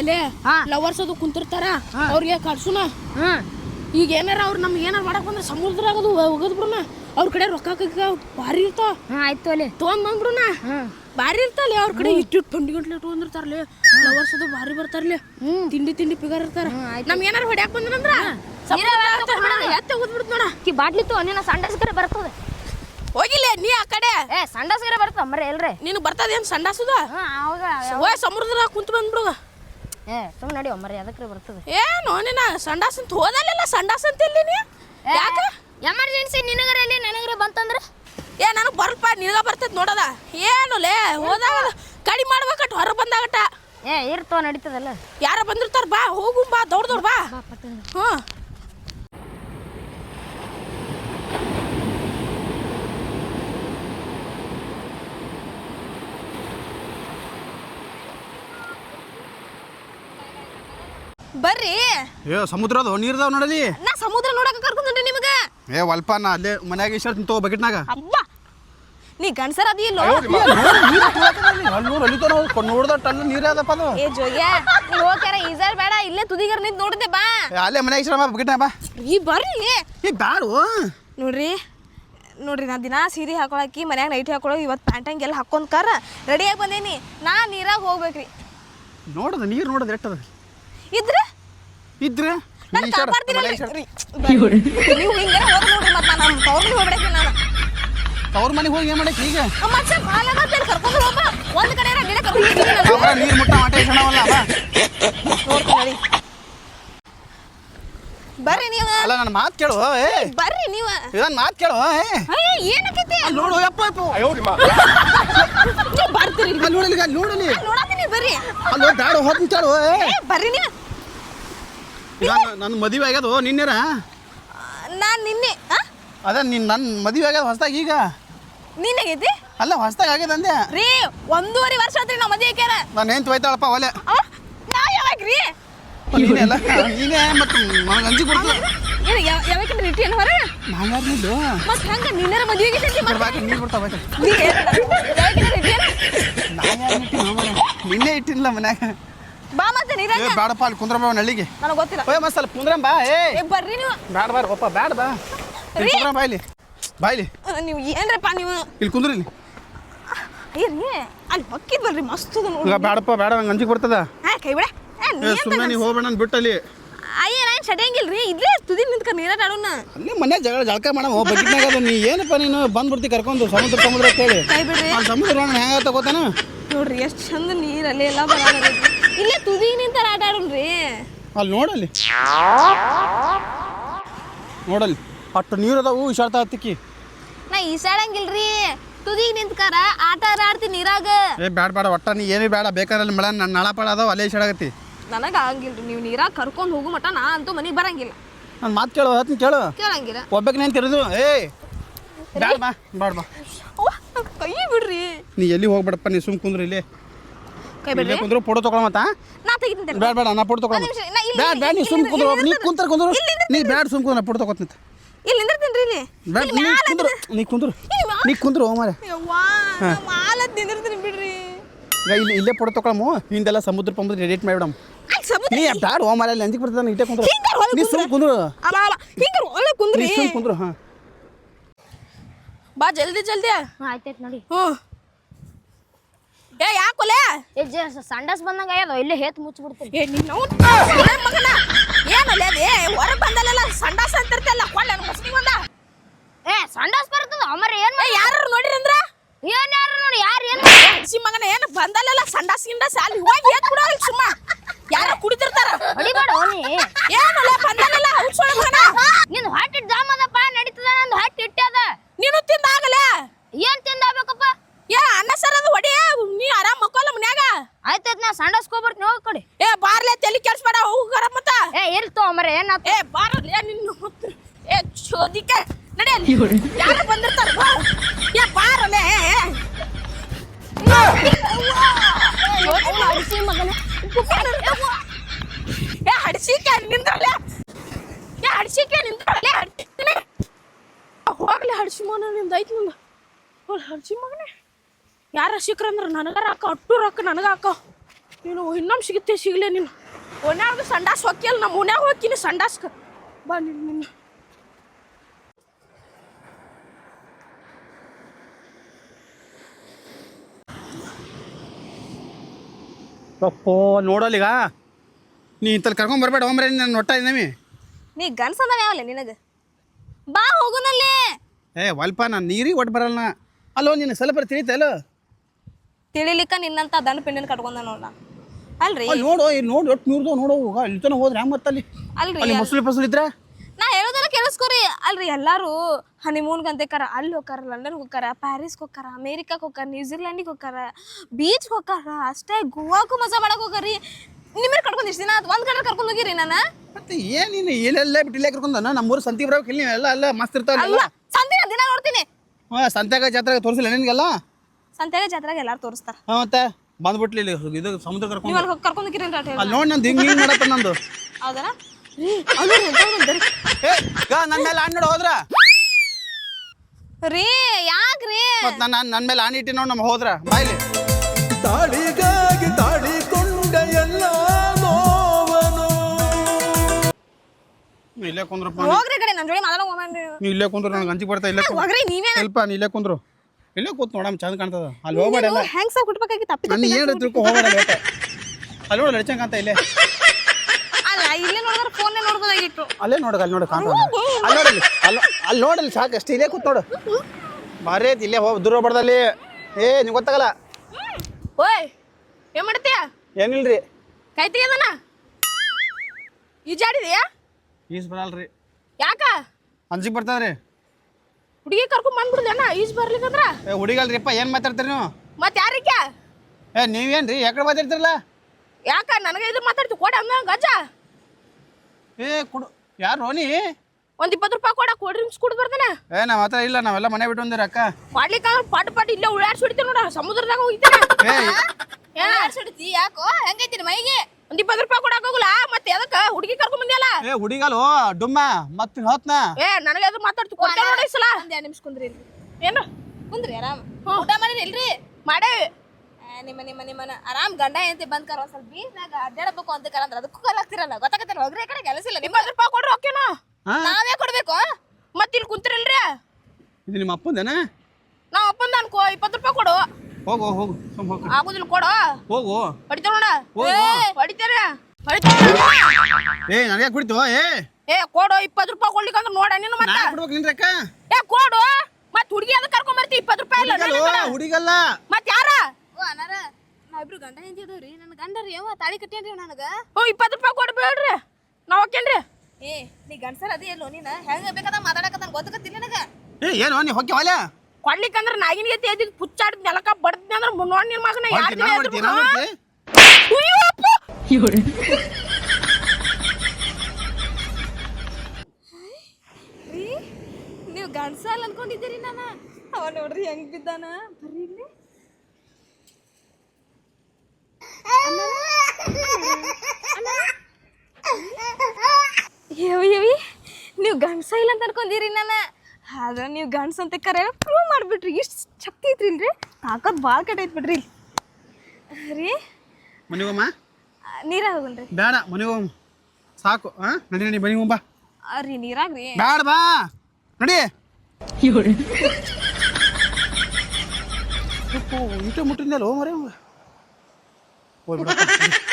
ಎಲೆ ಹಾ. ಲವರ್ಸ್ ಅದು ಕುಂತಿರ್ತಾರ. ಅವ್ರಿಗೆ ಕಳ್ಸುನ ಹ್ಮ್ ಈಗ ಏನಾರ ಅವ್ರು ನಮ್ಗೆ ಏನಾರ ಮಾಡಕ್ ಬಂದ್ರೆ ಸಮುದ್ರದಾಗ ಅದು ಹೋಗದ್ ಬಿಡುನ. ಅವ್ರ ಕಡೆ ರೊಕ್ಕ ಭಾರಿ ಇರ್ತಾವ. ಆಯ್ತು ಅಲ್ಲಿ ತೊಗೊಂಡ್ ಬಂದ್ಬಿಡುನ. ಭಾರಿ ಇರ್ತಲ್ಲ ಅವ್ರ ಕಡೆ ಇಟ್ಟು ಟೊಂಡಿ ಗಂಟ್ಲೆ ಇಟ್ಕೊಂಡಿರ್ತಾರಲಿ. ಲವರ್ಸ್ ಅದು ಭಾರಿ ಬರ್ತಾರಲಿ. ಹ್ಮ್. ತಿಂಡಿ ತಿಂಡಿ ಪಿಗರ್ ಇರ್ತಾರ. ನಮ್ಗೆ ಏನಾರ ಹೊಡ್ಯಾಕ್ ಬಂದ್ರಂದ್ರ ಎತ್ತೆ ಹೋಗ್ಬಿಡ್ತು ನೋಡ ಕಿ ನೀನು ಸಂಡಸ್ಗರೆ ಬರ್ತದೆ. ಹೋಗಿಲ್ಲ ನೀ ಆ ಕಡೆ? ಏ ಸಂಡಸ್ಗರೆ ಬರ್ತದ ಮರೆ ಎಲ್ರಿ. ನೀನು ಬರ್ತದೇನ್ ಸಂಡಾಸುದ? ಸಮುದ್ರದಾಗ ಕುಂತ ಬಂದ್ಬಿಡುಗ ಏ ಸುಮ್ಮನೆ ನಡಿ ಮರೆ ಅದಕ್ಕೆ ಬರ್ತದೆ. ಏನು ನಿನ್ನ ಸಂಡಾಸ್ ಅಂತ ಹೋದಲ್ಲ ಸಂಡಾಸ್ ಅಂತ ಇಲ್ಲಿ ನೀ ಯಾಕ? ಎಮರ್ಜೆನ್ಸಿ ನಿನಗರ ಇಲ್ಲಿ ನನಗರೆ ಬಂತಂದ್ರೆ? ಏ ನನಗೆ ಬರಲ್ಪ ನಿನಗ ಬರ್ತೈತೆ ನೋಡದ. ಏನು ಲೇ ಹೋದಾಗ ಕಡಿಮೆ ಮಾಡ್ಬೇಕಟ್ ಹೊರ ಬಂದಾಗಟ ಏ ಇರ್ತವ ನಡೀತದಲ್ಲ. ಯಾರ ಬಂದಿರ್ತಾರ ಬಾ ಹೋಗು ಬಾ ದೌಡ್ ದೌಡ್ ಬಾ. ಹ್ಞೂ ಬರ್ರಿ. ಏ ಸಮುದ್ರದ ನೀರ್ದಾವ್ ನೋಡಲಿ ನಾ ಸಮುದ್ರ ನೋಡಕ ಕರ್ಕೊಂಡ್ರಿ ನಿಮಗೆ. ಏ ವಲ್ಪ ನಾ ಅಲ್ಲೇ ಮನ್ಯಾಗ ಇಷ್ಟ ತಗೋ ಬಕೆಟ್ನಾಗ. ಅಬ್ಬ ನೀ ಗಂಡಸರ ಅದಿ ಇಲ್ಲೋ? ನೋಡ್ದ ಟನ್ ನೀರ್ ಅದಪ್ಪ ಅದು. ಏ ಜೋಗ್ಯ ನೀ ಹೋಗ್ಯಾರ ಈಜಾರ್ ಬೇಡ ಇಲ್ಲೇ ತುದಿಗರ್ ನಿಂತು ನೋಡಿದೆ ಬಾ. ಅಲ್ಲೇ ಮನ್ಯಾಗ ಇಷ್ಟ ಬಕೆಟ್ನಾಗ ಬಾ. ಈ ಬರ್ರಿ. ಏ ಬಾರು ನೋಡ್ರಿ ನೋಡ್ರಿ ನಾ ದಿನ ಸೀರೆ ಹಾಕೊಳಕಿ ಮನ್ಯಾಗ ನೈಟ್ ಹಾಕೊಳೋ ಇವತ್ತು ಪ್ಯಾಂಟ್ ಹಂಗೆಲ್ಲ ಹಾಕೊಂಡ್ ಕರ ರೆಡಿಯಾಗಿ ಬಂದೇನಿ. ನಾ ನೀರಾಗ ಹೋಗ್ಬೇಕ್ರಿ. ನೋಡದ ನೀರು ನೋಡದ ಎಟ್ಟದ. ಇದ್ರೆ? ಇದ್ರೆ ನಾನು ನೀವು ಹಿಂಗೆ ಹೋಗಿ ನೋಡ್ರಿ ಮತ್ತೆ ನಾನು ತವ್ರಿಗೆ ಹೋಗ್ಬಿಡಕ್ಕೆ ನಾನು. ಅವ್ರ ಮನೆಗೆ ಹೋಗಿ ಏನು ಮಾಡಕ್ ಈಗ ಮತ್ತೆ ಕಾಲಾಗತ್ತೆ ಕರ್ಕೊಂಡು ಹೋಗ ಒಂದ್ ಕಡೆ ಗಿಡ ಕರ್ಕೊಂಡು ನೀರ್ ಮುಟ್ಟ ಆಟ ಇಸಣವಲ್ಲ ಬಾ. ನೋಡ್ತೀನಿ ಬರ್ರಿ ನೀವು. ಅಲ್ಲ ನನ್ನ ಮಾತು ಕೇಳು ಏ. ಬರ್ರಿ ನೀವು. ನನ್ನ ಮಾತು ಕೇಳು ಏ. ಏನಕ್ಕೈತಿ ನೋಡು ಯಪ್ಪ ಬರ್ತೀರಿ. ಅಲ್ಲಿ ನೋಡಲಿ ಅಲ್ಲಿ ನೋಡಲಿ ನೋಡತೀನಿ ಬರ್ರಿ. ಅಲ್ಲಿ ಬ್ಯಾಡ ಹೋಗ್ತೀನಿ ಕೇಳು ಏ ಬರ್ರಿ ನೀವು. ನನ್ನ ಮದುವೆ ಆಗ್ಯದು ನಿನ್ನೆರ? ನಾನು ನಿನ್ನೆ ಅದೇ ನಿನ್ ನನ್ನ ಮದುವೆ ಆಗ್ಯದ ಹೊಸ್ದಾಗ ಈಗ? ನಿನ್ನಾಗೈತಿ? ಅಲ್ಲ ಹೊಸ್ದಾಗ ಆಗ್ಯದ ಅಂದೆ. ರೀ ಒಂದೂವರೆ ವರ್ಷ ಆತ್ರಿ ನಾವು ಮದುವೆ ಹಾಕ್ಯಾರ ನಾನು ಏನ್ ತೊಯ್ತಾಳಪ್ಪ ಒಲೆ. ನಾ ಯಾವಾಗ ರೀ? ನೀನೇ ಅಲ್ಲ? ನೀನೇ ಮತ್ತು ನನಗೆ ಅಂಜಿ ಕೊಡ್ತು ಏನು ಯಾವಾಗ ರಿಟಿ ಏನು ಹೊರ ನಾನು ಯಾರು ನಿಲ್ಲು ಮತ್ತೆ ಹಂಗ ನಿನ್ನರ ಮದುವೆ ಬರ್ಬೇಕು ನಾನು ಯಾರು ನಿನ್ನೆ ಇಟ್ಟಿಲ್ಲ ಮನ್ಯಾಗ. ಬಾ ಮತ್ತೆ ಏ ನೀರಾಗ ಬೇಡಪ್ಪ ಅಲ್ಲಿ ನಳ್ಳಿಗೆ ನನಗೆ ಗೊತ್ತಿಲ್ಲ. ಓಯ್ ಮಸ್ತ್ ಅಲ್ಲಿ ಕುಂದ್ರಂ ಬಾ ಏ. ಏ ಬರ್ರಿ ನೀವು. ಬೇಡ ಬಾರ ಒಪ್ಪ ಬ್ಯಾಡ ಬಾ. ಇಲ್ಲಿ ಕುಂದ್ರಂ ಬಾ ಇಲ್ಲಿ. ಬಾ ಇಲ್ಲಿ. ನೀವು ಏನ್ರಪ್ಪ ನೀವು? ಇಲ್ಲಿ ಕುಂದ್ರಿ ಇಲ್ಲಿ. ಅಯ್ಯ ಅಲ್ಲಿ ಹೊಕ್ಕಿದ್ ಬರ್ರಿ ಮಸ್ತ್ ಅದ ನೋಡಿ. ಈಗ ಬ್ಯಾಡಪ್ಪ ಬೇಡ ನಂಗೆ ಅಂಜಿಗೆ ಬರ್ತದ? ಹಾ ಕೈ ಬಿಡ. ಏ, ಏ ಸುಮ್ಮನೆ ನೀವು ಹೋಗ್ಬೇಡ ನಾನು ಬಿಟ್ಟಲ್ಲಿ ಅಯ್ಯ ನಾನು ಸಡಿಯಂಗಿಲ್ರಿ ಇಲ್ಲೇ ತುದಿ ನಿಂತ್ಕ ನೀರಾಟ ಆಡೋಣ ಅಲ್ಲಿ ಮನೆ ಜಗಳ ಜಳಕ ಮಾಡ ಬಗ್ಗಿನಾಗ ಅದು ನೀ. ಏನಪ್ಪ ನೀನು? ಬಂದ್ಬಿಡ್ತಿ ಕರ್ಕೊಂಡು ಸಮುದ್ರ ಸಮುದ್ರ ಅಂತ ಹೇಳಿ. ಕೈ ಬಿಡ್ರಿ. ಆ ಸಮುದ್ರ ಹೆಂಗ ತಗೋತಾನ ನೋಡ್ರಿ ಎಷ್ಟು ಚಂದ ನೀರಲ್ಲಿ ಅಲ್ಲಿ ಎಲ್ಲ ಬರಾಕತ್ತೈತಿ. ಇಲ್ಲೇ ತುದಿ ನಿಂತಾರ ಆಟ ಆಡೋಣ್ರಿ. ಅಲ್ಲಿ ನೋಡಲ್ಲಿ. ನೋಡಲ್ಲಿ. ಅಷ್ಟು ನೀರು ಅದಾವು ಇಶಾಡ್ತಾ ಹತ್ತಿಕ್ಕಿ ನಾ ಈಸಾಡಂಗಿಲ್ರಿ. ತುದಿ ನಿಂತ್ಕಾರ ಆಟ ಆಡ್ತೀನಿ ನೀರಾಗ. ಏ ಬ್ಯಾಡ ಬೇಡ ಒಟ್ಟ ನೀ ಏನೇ ಬೇಡ ಬೇಕಾರಲ್ಲಿ ಮಳೆ ನನ್ನ ನಳಪಾಳ ಅದಾವ ಅಲ್ಲೇ ಇಶಾಡಾಗತ್ತಿ ನನಗ ಆಗಂಗಿಲ್ರಿ ನೀವು ನೀರಾಗ ಕರ್ಕೊಂಡು ಹೋಗು ಮಟ ನಾ ಅಂತೂ ಮನೆಗೆ ಬರಂಗಿಲ್ಲ. ನಾನು ಮಾತು ಕೇಳು ಹತ್ತೀನಿ ಕೇಳು. ಕೇಳಂಗಿಲ್ಲ. ಒಬ್ಬಕ್ಕೆ ನಿಂತಿರದು ತಿರುದು ಏಯ್! ಬ್ಯಾಡ ಬಾ ಬ್ಯಾಡ ಬಾ. ಕೈ ಬಿಡ್ರಿ. ನೀ ಎಲ್ಲಿ ಹೋಗ್ಬೇಡಪ್ಪ ನೀ ಸುಮ್ ಕುಂದ್ರಿ ಇಲ್ಲಿ. ಕೈ ಇಲ್ಲೇ ಕುಂದ್ರು ಫೋಟೋ ನಾ ತೆಗಿತೀನಿ ಬೇಡ ಬೇಡ ನಾ ಫೋಟೋ ತಗೊಳ ಒಂದ್ ನಿಮಿಷ, ನಾ ಇಲ್ಲಿ- ಬ್ಯಾಡ ಬ್ಯಾಡ ನೀ ಸುಮ್ ಇಲ್ಲಿ- ಕುಂದ್ರು ಇಲ್ಲಿ ನೀ ಕುಂತರ ಕುಂದ್ರು ಇಲ್ಲಿ. ನೀ ಬ್ಯಾಡ ಸುಮ್ ಕುಂದ್ರ ಫೋಟೋ ಇಲ್ಲಿ ನಿಂದಿರ್ತೀನಿ ಇಲ್ಲಿ. ನೀ ಮ್ಯಾಲ್ ಕುಂದ್ರು ನೀ ಕುಂದ್ರು ಇಲ್ಲಿ ಮ್ಯಾಲ್- ನೀ ಕುಂದ್ರು ಮಾರ ಯವ್ವಾ, ನಾ ಮಾಲತ್ ನಿಂದಿರ್ತೀನಿ ಬಿಡ್ರಿ. ಇಲ್ಲಿ ಇಲ್ಲೇ ಫೋಟೋ ತಗೊಳಮು ಹಿಂದೆಲ್ಲ ಸಮುದ್ರ ಪಂಬುದ್ರ ಎಡಿಟ್ ಮಾಡಿಬಿಡಮ್. ಅಲ್ಲಿ ಸಮುದ್ರ ನೀ ಬ್ಯಾಡ ಓ ಮಾರ ಅಲ್ಲಿ ಅಂಜಿಕ್ ಬರ್ತದ ಇಟ್ಟೆ ಕುಂದ್ರು ಹಿಂಗಾರ್ ಹೊರಗ್ ನೀ ಸುಮ್ ಕುಂದ್ರು. ಅಲ್ಲ ಅಲ್ಲ ಹಿಂಗಾರ ಒಳ್ಳೆ ನೀ ಕುಂದ್ರಿ ಸುಮ್ ಕುಂದ್ರು. ಹಾ. ಬಾ ಜಲ್ದಿ ಜಲ್ದಿ. ಆಯ್ತಾಯ್ತು ನೋಡಿ. ಹ್ಞೂ ಏ ಯಾಕೊಲೆ ಏ ಸಂಡಸ್ ಬಂದಂಗ ಆಗ್ಯದ ಇಲ್ಲೇ ಹೇತ್ ಮುಚ್ಚಿಬಿಡ್ತೀನಿ ಏ ನೀನು ಮಗನ? ಏನಲ್ಲ ಹೊರ ಹೊರಗೆ ಬಂದಲ್ಲ ಸಂಡಾಸ ಅಂತಿರ್ತಲ್ಲ ಕೊಳ್ಳ ಮುಸ್ಲಿಂ ಬಂದ ಏ ಸಂಡಾಸ್ ಬರ್ತದ ಅಮರ ಏನ್ ಏ ಯಾರು ನೋಡಿರಂದ್ರ? ಏನ್ ಯಾರು ನೋಡಿ ಯಾರು ಏನ್ ಮಗನ ಏನು ಬಂದಲ್ಲ ಸಂಡಾಸ್ ಗಿಂಡಾಸ್ ಅಲ್ಲಿ ಹೋಗಿ ಏತ್ ಬಿಡೋ ಸುಮ್ಮ. ಯಾರು ಕುಡಿತಿರ್ತಾರ ಹೊಡಿಬೇಡ ನೀ ಏನಲ್ಲ ಬಂದಲ್ಲ ಹುಡ್ಸೋಳ ಮಗನ ನಿಂದು ಹೊಟ್ಟೆ ಜಾಮ್ ಅದಪ್ಪ ನಡೀತದ ನಂದು ಹೊಟ್ಟೆ ಇಟ್ಟದ ನೀನು ತಿಂದಾಗಲೇ ಏನ್ ತಿಂದಾಬೇಕಪ್ಪ ಏ ಅನ್ನ ಸರ್ ಅದು ಹೊಡಿ ನೀ ಆರಾಮ್ ಮಕ್ಕೋಲ್ಲ ಮನ್ಯಾಗ ಆಯ್ತಾಯ್ತು ನಾ ಸಂಡಸ್ಕೊ ಬರ್ತೀನಿ ಹೋಗ ಕಡೆ ಏ ಬಾರ್ಲೆ ತಲೆ ಕೆಲ್ಸ್ಬೇಡ ಹೋಗರ ಮತ್ತ ಏ ಅಮರ ಏನಾತ ಏ ಬಾರಲ್ಲ ನಿನ್ನ ಹೊತ್ತು ಏ ಚೋದಿಕ ನಡೆಯಲ್ಲಿ ಯಾರು ಬಂದಿರ್ತಾರ ಬಾ. ಏ ಬಾರಲ್ಲ ಏ ಹಡ್ಸಿಕೆ ನಿಂದ್ರಲೆ ಏ ಹಡ್ಸಿಕೆ ನಿಂದ್ರಲೆ ಹಡ್ಸಿನೆ. ಹೋಗ್ಲಿ ಹಡ್ಸಿ ಮನ ನಿಂದ ಐತಿ ನಿಂದ ಓ ಹಡ್ಸಿ ಮಗನೇ. ಯಾರ ಸಿಕ್ರಂದ್ರ ನನಗಾರ ಹಾಕ ಅಟ್ಟು ರೊಕ್ಕ ನನಗ ಹಾಕ. ನೀನು ಇನ್ನೊಮ್ಮೆ ಸಿಗುತ್ತೆ ಸಿಗ್ಲೇ ನೀನು. ಓನ್ಯಾಗ ಸಂಡಾಸ್ ಹೊಕ್ಕಿಯಲ್ಲ ನಮ್ಮ ಓನ್ಯಾಗ ಹೋಗ್ತೀನಿ ಸಂಡಾಸ್ಕ. ಬಾ ನೀನು. ನಿನ್ನ ಅಪ್ಪೋ ನೀ ಇಂತಲ್ಲಿ ಕರ್ಕೊಂಡ್ ಬರ್ಬೇಡ ಹೋಮ್ರೆ ನಾನು ನೋಡ್ತಾ ಇದ್ದೀವಿ ನೀ ಗನ್ಸ್ ಅದಾವ ಯಾವಲ್ಲ ನಿನಗ? ಬಾ ಹೋಗುನಲ್ಲಿ. ಏ ವಲ್ಪ ನಾನು ನೀರಿಗೆ ಒಟ್ಟು ಬರಲ್ಲ ನಾ. ಅಲ್ಲೋ ನಿನ್ನ ಸ್ವಲ್ಪ ತಿಳಿತಲ್ಲ ತಿಳಿಲಿಕ್ಕ ನಿನ್ನಂತ ದಂಡ ಪಿಂಡಿನ ಕಟ್ಕೊಂಡ ನೋಡ ಅಲ್ರಿ? ಅಲ್ಲಿ ನೋಡು ಇಲ್ಲಿ ನೋಡಿ ಒಟ್ಟು ನೂರ್ದು ನೋಡು ಹೋಗ ಇಲ್ಲಿ ತನಕ ಹೋದ್ರೆ ಹೆಂಗೆ ಮತ್ತಲ್ಲಿ? ಅಲ್ರಿ ಅಲ್ಲಿ ಮೊಸಳಿ ಫಸಲು ಇದ್ರೆ? ನಾ ಹೇಳೋದೆಲ್ಲ ಕೇಳಿಸ್ಕೊರಿ. ಅಲ್ರಿ ಎಲ್ಲಾರು ಹನಿಮೂನ್ಗೆ ಕರ ಅಲ್ಲಿ ಹೋಗಾರ ಲಂಡನ್ಗೆ ಹೋಗಾರ ಪ್ಯಾರಿಸ್ಗೆ ಹೋಗಾರ ಅಮೇರಿಕಾಕ್ ಹೋಗಾರ ನ್ಯೂಜಿಲ್ಯಾಂಡಿಗೆ ಹೋಗಾರ ಬೀಚ್ಗೆ ಹೋಗಾರ ಅಷ್ಟೇ ಗೋವಾಕ್ಕೂ ಮಜಾ ಮಾಡಕ್ ಹೋಗಾರಿ. ನಿಮ್ಮ ಕರ್ಕೊಂಡು ಇಷ್ಟು ದಿನ ಅದು ಒಂದು ಕಡೆ ಕರ್ಕೊಂಡು ಹೋಗಿರಿ ನಾನು? ಮತ್ತೆ ಏನು ನೀನು ಇಲ್ಲೆಲ್ಲ ಬಿಟ್ಟು ಇಲ್ಲೇ ಕರ್ಕೊಂಡ ನಮ್ಮೂರು ಸಂತಿ ಬರೋಕೆ ಇಲ್ಲಿ ಎಲ್ಲ ಎಲ್ಲ ಮಸ್ತ್ ಇರ್ತಾವಲ್ಲ? ಸಂತಿ ಸಂತೆ ದಿನ ನೋಡ್ತೀನಿ. ಹಾಂ ಸಂತ್ಯಾಗ ಜಾತ್ರೆಗೆ ತೋರಿಸಿಲ್ಲ ನಿನಗೆಲ್ಲ? ಸಂತೆಗ ಜಾತ್ರೆಗೆ ಎಲ್ಲಾರು ತೋರಿಸ್ತಾರೆ. ಹಾಂ ಮತ್ತೆ? ಬಂದ್ಬಿಟ್ಲಿ ಇಲ್ಲಿ ಇದು ಸಮುದ್ರ ಕರ್ಕೊಂಡು ನೀವು ಅಲ್ಲಿ ಹೋಗಿ ಕರ್ಕೊಂಡು ಹೋಗಿರಿ ಅಂತ ಹೇಳಿ ಅಲ್ಲಿ ನೋಡಿ ನಂದು ಹಿಂಗೆ ಹಿಂಗೆ ಮಾಡತ್ತ ನಂದು. ಹೌದಾ? ರೀ ಅದು ಏ ಗಾ ನನ್ನ ಮೇಲೆ ಆಣ್ ನೋಡು ಹೋದ್ರ? ರೀ ಯಾಕ್ರಿ ಮತ್ತೆ ನಾನು ನನ್ನ ಮೇಲೆ ಆಣಿ ಇಟ್ಟಿ ನೋಡಿ ನಮ್ಮ ಹೋದ್ರ? ಬಾಯ್ಲಿ ತಾಳಿಗಾಗಿ ತಾಳಿಕೊಂಡ ಎಲ್ಲ ನೋವನು. ನೀ ಇಲ್ಲೇ ಕುಂದ್ರಪ್ಪ ಹೋಗ್ರಿ ಕಡೆ ನನ್ನ ಜೋಡಿ ಮಾತಾಡೋ ಹೋಗ್ಬೇಡ್ರಿ. ನೀ ಇಲ್ಲೇ ಕುಂದ್ರು ನನಗೆ ಅಂಜಿಗೆ ಬರ್ತಾ ಇಲ್ಲೇ. ಕುಂದ್ರು. ಹೋಗ್ರಿ ನೀವೇ. ಸ್ವಲ್ಪ ನೀ ಇಲ್ಲೇ ಕುಂದ್ರು. ಇಲ್ಲೇ ಕೂತ್ ನೋಡಮ್ ಚಂದ ಕಾಣ್ತದ. ಅಲ್ಲಿ ಹೋಗ್ಬೇಡಲ್ಲ ಹೆಂಗ್ ಸಾಕು ಕುಟ್ಬೇಕಾಗಿ ತಪ್ಪಿ ನನ್ನ ಏನು ತಿಳ್ಕೊ ಹೋಗ್ಬೇಡ ಲೇಟ ಅಲ್ಲಿ ನೋಡು ಲಡ್ಚಂಗ್ ಕಾಣ್ತಾ ಇಲ್ಲೇ. ಅಲ್ಲ ಇಲ್ಲೇ ನೋಡಿದ್ರೆ ನೋಡ್ಬೋದಾಗಿತ್ತು. ಅಲ್ಲೇ ನೋಡು ಅಲ್ಲಿ ನೋಡು ಕಾಣ್ತಾ ಅಲ್ಲಿ ನೋಡಲ್ಲಿ ಅಲ್ಲಿ ಅಲ್ಲಿ ನೋಡಲ್ಲಿ ಸಾಕು ಅಷ್ಟೇ ಇಲ್ಲೇ ಕೂತ್ ನೋಡು. ಐತಿ ಇಲ್ಲೇ ಹೋಗಿ ದೂರ ಹೋಗ್ಬಾರ್ದಲ್ಲಿ. ಏ ನಿಂಗೆ ಗೊತ್ತಾಗಲ್ಲ. ಓಯ್ ಏನ್ ಮಾಡ್ತೀಯ? ಏನಿಲ್ರಿ. ಕೈ ತೆಗೆದನ ಈಜಾಡಿದೆಯಾ? ಈಸ್ ಬರಲ್ರಿ. ಯಾಕ? ಅಂಜಿಗೆ ಬರ್ತದ್ರಿ. ಹುಡುಗಿ ಕರ್ಕೊಂಡ್ ಬಂದ್ಬಿಡ್ದೇನ ಈಜ್ ಬರ್ಲಿಕ್ಕಂದ್ರ ಏ ಹುಡುಗಲ್ರಿಪ್ಪ ಏನು ಮಾತಾಡ್ತೀರಿ ನೀವು? ಮತ್ ಯಾರಿಕ್ಯ ಏ ನೀವೇನ್ರಿ ಯಾಕಡೆ ಮಾತಾಡ್ತಿರಲ್ಲ ಯಾಕ ನನಗೆ ಇದು ಮಾತಾಡ್ತಿ ಕೊಡ ಅಂದ ಗಜ್ಜ. ಏ ಕೊಡು ಯಾರು ರೋನಿ? ಒಂದ್ ಇಪ್ಪತ್ತು ರೂಪಾಯಿ ಕೊಡ ಕೋಲ್ಡ್ ಡ್ರಿಂಕ್ಸ್ ಕುಡ್ ಬರ್ತಾನೆ. ಏ ನಾವ್ ಹತ್ರ ಇಲ್ಲ ನಾವೆಲ್ಲ ಮನೆ ಬಿಟ್ಟು ಬಂದಿರ ಅಕ್ಕ. ಮಾಡ್ಲಿಕ್ಕ ಪಾಟ್ ಪಾಟ್ ಇಲ್ಲೇ ಉಳ್ಳಾಡ್ಸಿ ಹೊಡಿತೀನಿ ನೋಡ ಸಮುದ್ರದಾಗ ಹೋಗಿದ್ದಾನೆ ಏ ಸುಡಿತಿ ಯಾಕೋ ಹೆಂಗೈತಿ ಮೈಗೆ? ಒಂದ್ ಇಪ್ಪತ್ತು ರೂಪಾಯಿ ಕೊಡಕ್ ಹೋಗಲ್ಲ ಮತ್ತೆ ಎದಕ್ಕ ಹುಡುಗಿ ಕರ್ಕೊಂಡ್ ಬಂದಿಯಲ್ಲ? ಏ ಹುಡುಗಲು ಡುಮ್ಮ ಮತ್ ಹೊತ್ನ? ಏ ನನಗೆ ಅದು ಮಾತಾಡ್ತು ಕೊಡ್ತೇನೆ ನೋಡಿ ಈ ಸಲ. ಒಂದ್ ಎರಡು ನಿಮಿಷ ಕುಂದ್ರಿ ಏನು? ಕುಂದ್ರಿ ಆರಾಮ್. ಊಟ ಮಾಡಿರಿ ಇಲ್ರಿ? ಮಾಡೇವಿ. ಆ, ನಿಮ್ಮ ನಿಮ್ಮ ನಿಮ್ಮನ. ಆರಾಮ್ ಗಂಡ ಹೆಂಡತಿ ಬಂದ್ ಕರ ಒಂದ್ ಸ್ವಲ್ಪ ಬೀಚ್ನಾಗ ಅಡ್ಡಾಡಬೇಕು ಅಂತ ಕರ ಅಂದ್ರೆ ಅದಕ್ಕೂ ಕಲಾಗ್ತಿರಲ್ಲ ಗೊತ್ತಾಗತ್ತಿರ ಹೋಗ್ರಿ ಈ ಕಡೆ ಕೆಲಸ ಇಲ್ಲ ನಿಮ್ಮ ಇಪ್ಪತ್ತು ರೂಪಾಯಿ ಕೊಡ್ರಿ ಓಕೆನಾ ಹಾ. ನಾವೇ ಕೊಡ್ಬೇಕು. ಮತ್ತೆ ಇಲ್ಲಿ ಕುಂತಿರಲ್ರಿ ಇದು ನಿಮ್ಮ ಅಪ್ಪಂದೇನ? ನಾವು ಅಪ್ಪಂದ ಅನ್ಕೋ ಇಪ್ಪತ್ತು ರೂಪಾಯಿ ಕೊಡು. ಹೋಗು ಹೋಗು ಸುಮ್ ಹೋಗು. ಆಗುದಿಲ್ಲ ಕೊಡು. ಹೋಗು. ಹೊಡಿತೇವ ನೋಡ. ಹೋಗು. ಹೊಡಿತೇವ ಏ ನನಗೆ ಕುಡಿತು ಏ. ಏ ಕೊಡು ಇಪ್ಪತ್ತು ರೂಪಾಯಿ ಕೊಡ್ಲಿಕ್ಕಂದ್ರೆ ನೋಡ ನೀನು ನಾ ಮತ್ತೆ ಅಕ್ಕ ಏ ಕೊಡು. ಮತ್ ಹುಡುಗಿ ಅದಕ್ಕೆ ಕರ್ಕೊಂಡ್ ಬರ್ತಿ ಇಪ್ಪತ್ತು ರೂಪಾಯಿ ಇಲ್ಲ ಹುಡುಗಲ್ಲ ಹುಡುಗಲ್ಲ ಮತ್ ಯಾರ? ಓ ಅನಾರ ನಾವಿಬ್ರು ಗಂಡ ಹೆಂಡತಿ ಅದಾವ್ರಿ. ನನ್ನ ಗಂಡ ರೀ ಅವ ತಾಳಿ ಕಟ್ಟೇನ್ರಿ ನನಗೆ. ಓ ಇಪ್ಪತ್ತು ರೂಪಾಯಿ ಕೊಡ್ಬೇಡ್ರಿ ನಾವ್ ಓಕೆನ್ರಿ ಏ ನೀ ಗಂಡಸರ ಅದೇ ಎಲ್ಲೋ ನೀನ? ಹೆಂಗ ಬೇಕಾದ ಮಾತಾಡಕತ್ತ ಗೊತ್ತಕತ್ತಿಲ್ಲ ನನಗ? ಏ ಏನು ನೀ ಹೊಕ್ಕೆ ಹೊಲೆ ಕೊಡ್ಲಿಕ್ಕಂದ್ರೆ ನಾಗಿನ ಎತ್ತಿ ಎದ್ದಿ ಪುಚ್ಚಾಡ್ತಿ ನೆಲಕ ಬಡ್ತೀನಿ ಅಂದ್ರೆ ನೋಡಿ ನಿನ್ ಮಗನ ಯಾರ್ ದಿನ ಹೊಡ್ತಿ. ರೀ ನೀವು ಗಂಡ್ಸಲ್ ಅನ್ಕೊಂಡಿದ್ದೀರಿ ನಾನು? ಅವ ನೋಡ್ರಿ ಹೆಂಗ್ ಬಿದ್ದಾನ? ಬರ್ರಿ ಇಲ್ಲಿ. ಯವಿ ಯವಿ ನೀವು ಗಂಡ್ಸ ಇಲ್ಲ ಅಂತ ಅನ್ಕೊಂಡಿರಿ ನಾನು? ಆದ್ರೆ ನೀವು ಗಂಡ್ಸ್ ಅಂತ ಕರೆ ಪ್ರೂವ್ ಮಾಡಿಬಿಟ್ರಿ. ಇಷ್ಟು ಶಕ್ತಿ ಐತ್ರಿಲ್ರಿ ತಾಕತ್ ಭಾಳ ಕಡೆ ಐತ್ ಬಿಡ್ರಿ ರೀ? ಮನಿಗೋಮ್ಮ? ನೀರ ಹೋಗಲ್ರಿ ಬೇಡ ಮನಿಗೋಮ್ ಸಾಕು ಹಾ ನಡಿ ನಡಿ ಮನಿಗೋಮ್ ಬಾ. ರೀ ನೀರಾಗ ರೀ ಬೇಡ ಬಾ. ನಡಿ. ಇಟ್ಟು ಮುಟ್ಟಿದ್ನಲ್ಲ ಹೋ ಮರೆ ಹೋಗ್ಬಿಡಪ್ಪ.